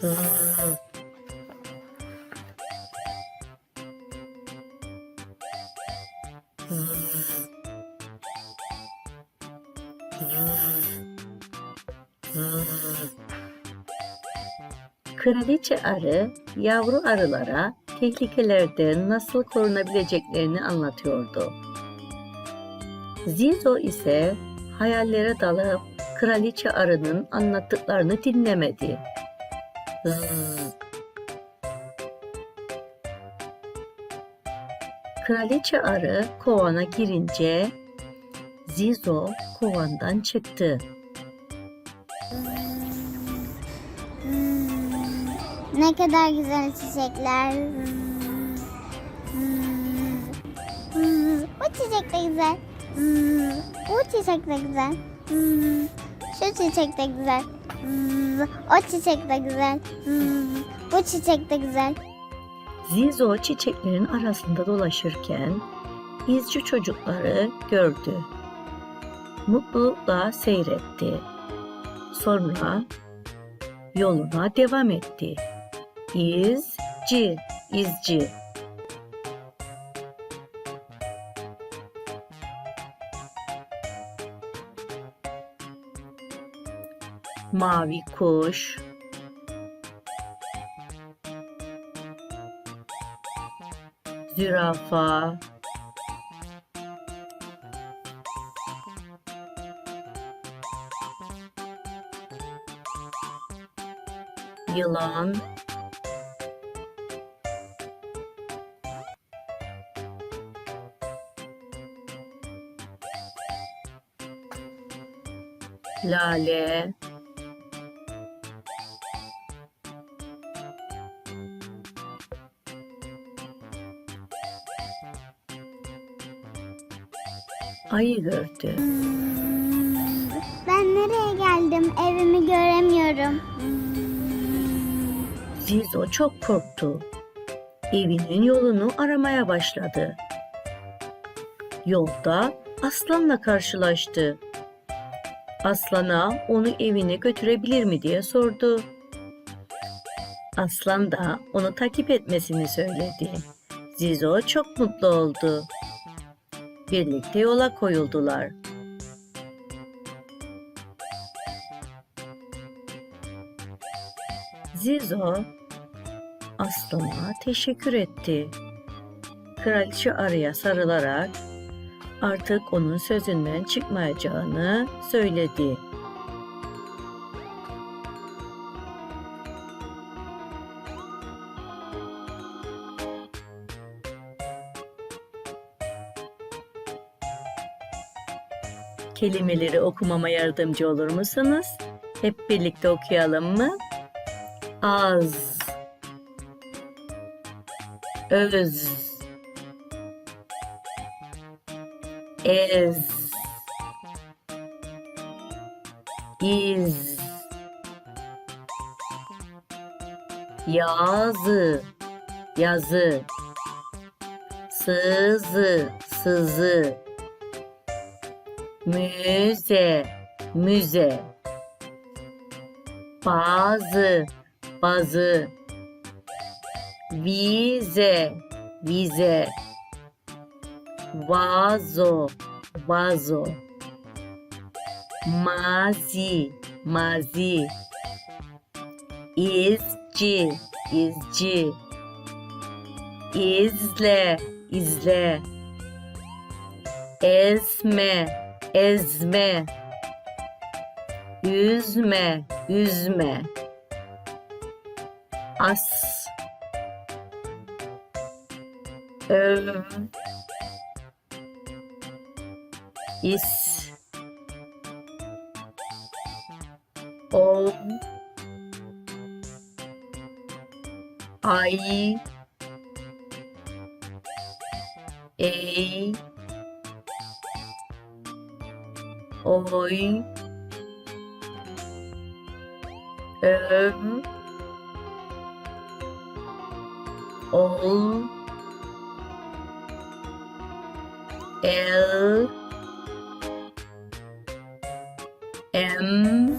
Kraliçe arı yavru arılara tehlikelerden nasıl korunabileceklerini anlatıyordu. Zizo ise hayallere dalıp kraliçe arının anlattıklarını dinlemedi. Kraliçe arı kovana girince Zizo kovandan çıktı. Ne kadar güzel çiçekler. Bu çiçek de güzel. Bu çiçek de güzel. Şu çiçek de güzel. O çiçek de güzel. Bu çiçek de güzel. Zizo çiçeklerin arasında dolaşırken izci çocukları gördü. Mutlulukla seyretti. Sonra yoluna devam etti. İzci, izci. Mavi kuş, zürafa, yılan, lale, ayı gördü. Ben nereye geldim? Evimi göremiyorum. Zizo çok korktu. Evinin yolunu aramaya başladı. Yolda aslanla karşılaştı. Aslana onu evine götürebilir mi diye sordu. Aslan da onu takip etmesini söyledi. Zizo çok mutlu oldu. Birlikte yola koyuldular. Zizo aslana teşekkür etti. Kraliçe arıya sarılarak artık onun sözünden çıkmayacağını söyledi. Kelimeleri okumama yardımcı olur musunuz? Hep birlikte okuyalım mı? Az. Öz. Ez. İz. Yazı. Yazı. Sızı. Sızı müze müze. Bazı bazı. Vize vize. Vazo vazo. Mazi mazi. İzci izci. İzle izle. Ezme ezme. Üzme üzme as. Öv is. Ol. Ay. Ey hoy um, l. M.